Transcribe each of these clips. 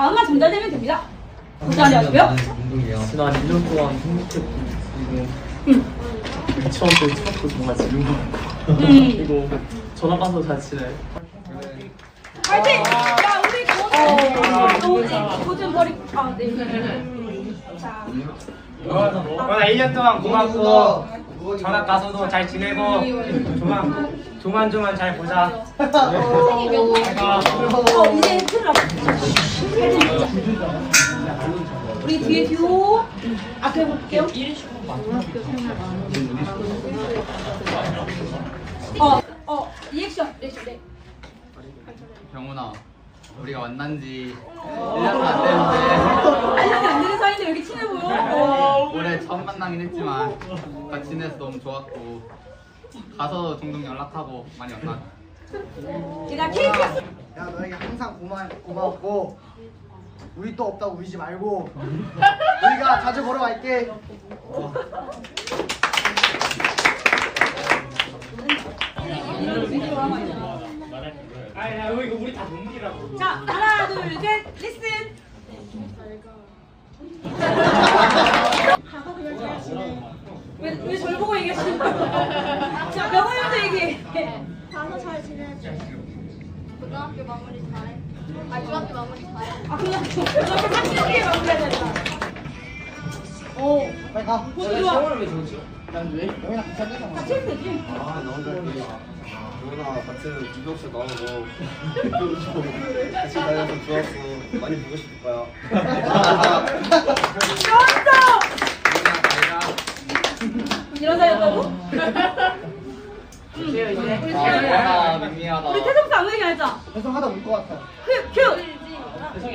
마음만 전달되면 됩니다. 걱정하지 마시고요. 지난 1년 동안 행복했고 그리고 유치원 때 처음부터 정말 같고 음. 그리고 전화 가서 잘 지내 파이팅! 야, 우리 고든, 고든 머리, 아, 네. 자, 오늘 1년 동안 고맙고 전학 가서도 잘 지내고 조만 조만조만 잘 보자. 내가 어, 이제 틀어. 우리 뒤에 듀오. 아, 그래 볼게요. 어, 어, 리액션, 리액션, 네. 병훈아 우리가 만난 지 1년도 안 되는데 아니, 안 되는 사이인데 여기 친해 보여. 어. 올해 처음 만나긴 했지만 같이 지내서 너무 좋았고 가서 종종 연락하고 많이 만나 제가 케이크. 야 너에게 항상 고마, 고마웠고 우리 또 없다고 울지 말고 우리가 자주 보러 갈게 아야 이거 우리 다 눈물이라고. 자, 하나, 둘, 셋, 리슨. 왜, 왜 저를 보고 얘기하시는 거예요? 자, 명호형도 얘기해. 가서 잘 지내지. 고등학교 마무리 잘해. 아 중학교 마무리 잘해. 아, 그냥 저렇게 상식하게 마무리해야 빨리 가 보기 좋아. 영희랑 같이 앉아서 같이 해도 되지? 아 너무 잘했다. 누나 같은 유격수 나오고 같이 다녀서 좋았어. 많이 보고 싶을 거야. 좋았어! 이런 사이였다고? 아 미미하다 우리 태성씨 아무 얘기 안 했잖아. 배송하다 울것 같아 큐, 큐!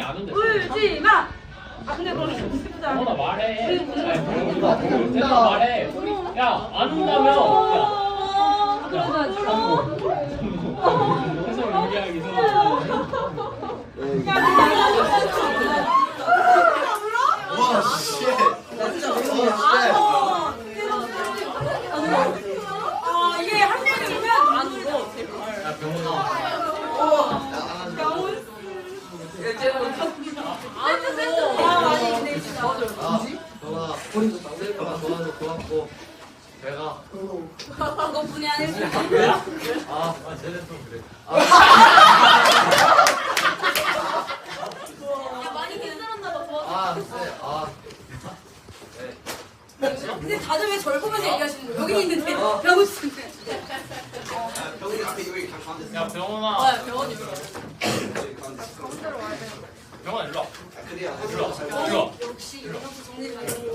안 온대. 울지 마! 아, 근데 그럼 슬프다. 병훈아 말해. 우리 우는 대답 말해. 야 안 온다며. 야. 어, 그러자. 세상 얘기하기 와 너가 셀카가 좋아서 고맙고 내가 그것뿐이 수 있어. 아, 아 쟤네 좀 그래 야, 많이 괜찮았나 봐. 좋아. 아 쎄, 아 근데 다들 왜 저를 보면서 얘기하시는 거예요? 여기 있는데 병원 씨. 야 병훈아. 아, 병원이. 병훈아 일로 와. 일로 와. 일로 와. 역시 이렇게 정리를 하고.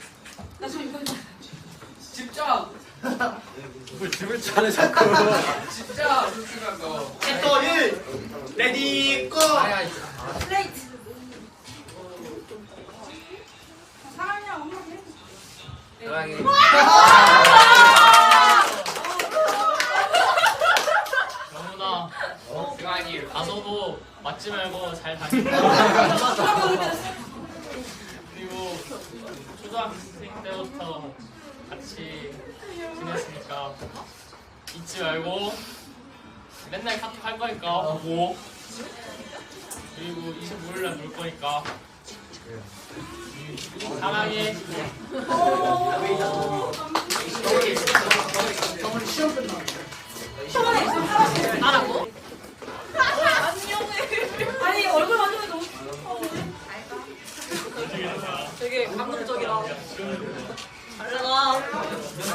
또 1. 레디 고. 플레이트. 병훈아. 승환이 가서도 맞지 말고 잘 다니고. 그리고 초등학생 때부터 같이 지냈으니까 잊지 말고 맨날 카톡 할 거니까. 보고. 그리고 25일 날볼 거니까. 사랑해. 하라고? 아니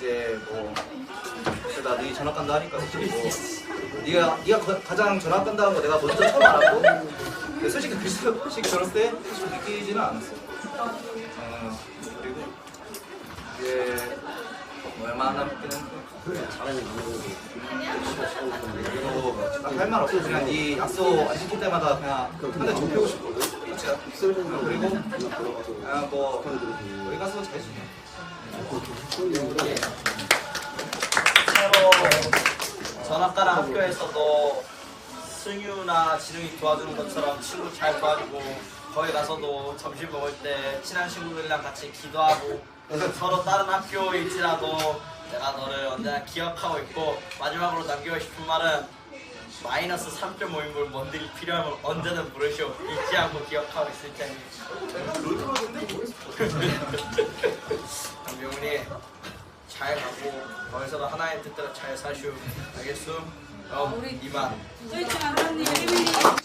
이제 뭐 그래 나 너희 전학 간다 하니까 뭐 네가 네가 가- 가장 전학 간다는 거 내가 먼저 처음 알았고 근데 솔직히 그 솔직히 들었을 때 솔직히 느끼지는 않았어. 어, 그리고 이제 뭐 얼마 남았기는 그리고 딱할말 없고 그냥 네 약속 안 지킬 때마다 그냥 한대 좁히고 싶거든. 진짜. 그리고 그냥 뭐 거기 가서 잘 지내. 전학가는 학교에서도 승유나 진웅이 도와주는 것처럼 친구 잘 도와주고 거기 가서도 점심 먹을 때 친한 친구들이랑 같이 기도하고 서로 다른 학교일지라도 내가 너를 언제나 기억하고 있고 마지막으로 남기고 싶은 말은 마이너스 3.5인분 뭔들이 필요하면 언제든 부르시오. 잊지 않고 기억하고 있을 테니. 명훈이 잘 가고 거기서도 하나의 뜻대로 잘 사시오 알겠소? 그럼 우리- 이만 저희처럼 하나님 1mm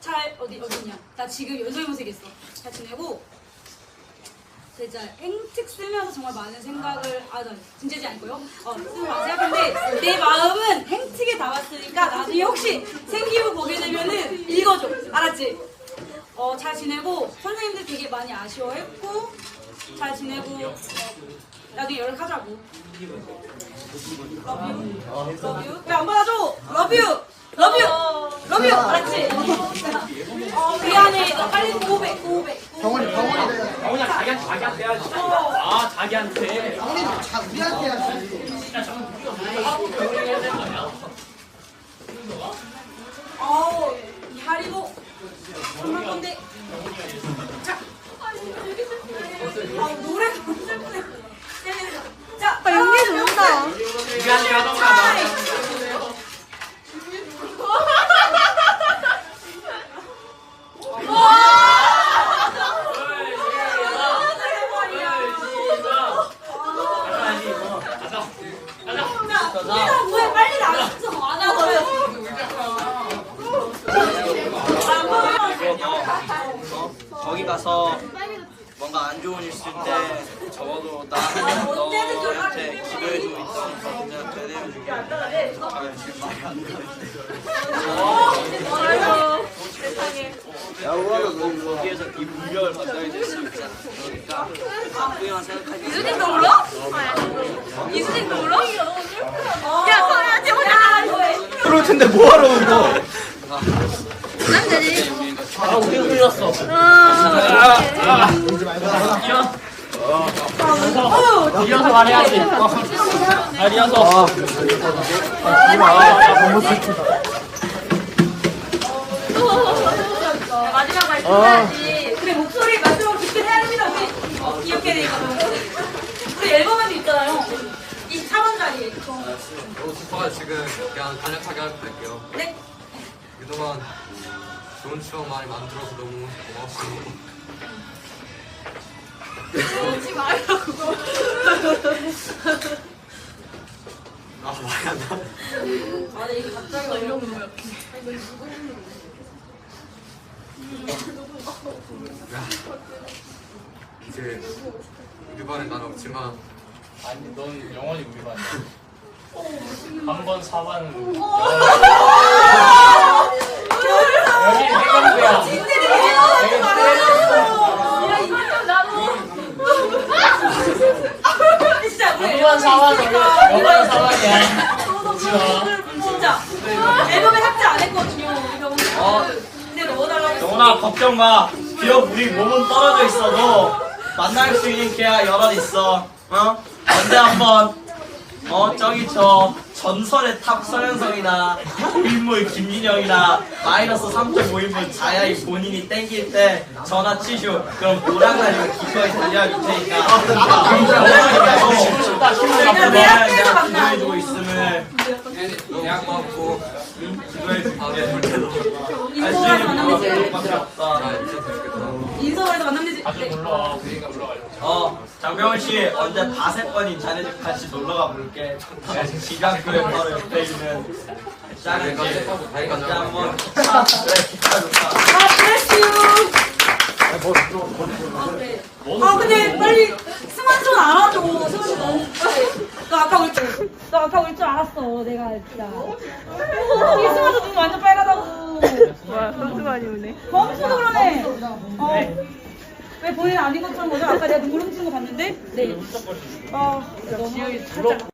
잘 어디 어디냐? 나 지금 연설문색 했어. 잘 지내고 진짜 행특 쓰면서 정말 많은 생각을 아, 나 진짜지 않고요. 어, 쓰면서 많은 생각했는데 내 마음은 행특에 담았으니까 나중에 혹시 생기부 보게 되면은 읽어줘. 알았지? 어, 잘 지내고 선생님들 되게 많이 아쉬워했고 잘 지내고 어, 나중에 연락하자고. Love you. Love you. 왜안 받아줘? Love you. Love you. Love you. 알았지? 어, 미안해. 나 빨리 고백, 고백. 병원이 병원이 돼야 돼. 그냥 자기한테 자기한테 해야지. 아 자기한테. 병원이 자 우리한테 해야지. 어우, 가서 뭔가 안 좋은 일 있을 때 적어도 나한테 기도해 주고 있으니까 내가 대대해줄게 아, 지금 말이 안 돼. 야, 우리가 거기에서 네 분별을 받아야 될수 있잖아. 그러니까 나쁘게만 생각하지 마. 이수진도 울어? 이수진도 울어? 야 서야지 오자 그럴 텐데 뭐하러 울어? 아 우리 흘렸어. 이어서 이어서 말해야지. 아 이어서. 마지막 말씀 해야지. 그래, 목소리 마지막으로 듣긴 해야 됩니다, 우리. 어, 기억해야 되니까. 우리 앨범에도 있잖아요. 24번짜리. 오빠 지금 그냥 간략하게 할게요. 네. 그동안 좋은 추억 많이 만들어서 너무 고맙고 울지 말라고 아 말이 안 나. 아, 네, 이게 갑자기 어려운 이제 우리 반에 난 없지만 아니 넌 영원히 우리 반이야. 한번 사반은 이번 4번 5번 4번이야. 진짜. 앨범에 삭제 안 했거든요 우리가 오늘 어. 근데 넣어달라고 영훈아 걱정 마. 비록 우리 몸은 떨어져 있어도 만날 수 있는 기회가 여럿 있어. 어? 언제 한번 어 저기 저 전설의 탑 서현성이나 고인물 김진영이나 마이너스 3.5인분 자야이 본인이 땡길 때 전화 치쇼. 그럼 오랑가리가 기꺼이 달려줄 테니까. 쉬고 싶다 내가 힘들다. 내 학교에서 내가 만나. 기도해주고 있음을 예약 받고 기도해줄게. 인서울에서 만나면 되지. 밖에 없다. 자 이제 되겠다. 인서울에서 만나면 되지. 자주 네. 놀러 와. 우리가 놀러 가려고. 어, 장병훈 씨 언제 바세번이 자네 집 같이 놀러가 볼게. 기강교회 바로 옆에 있는 작은 집. 언제 한번 그래 기차 좋다. God bless you. 아 근데 빨리 승환 좀 알아줘. 승환 씨 너무. 나 아까 올 줄, 나 아까 올 줄 알았어. 내가 진짜. 이 승환도 눈 완전 빨갛다고. 와 선수만이 오네. 범수도 그러네. 어. 왜 본인 아닌 것처럼 오늘 아까 내가 눈구름 치는 거 봤는데? 네. 아 너무 살짝.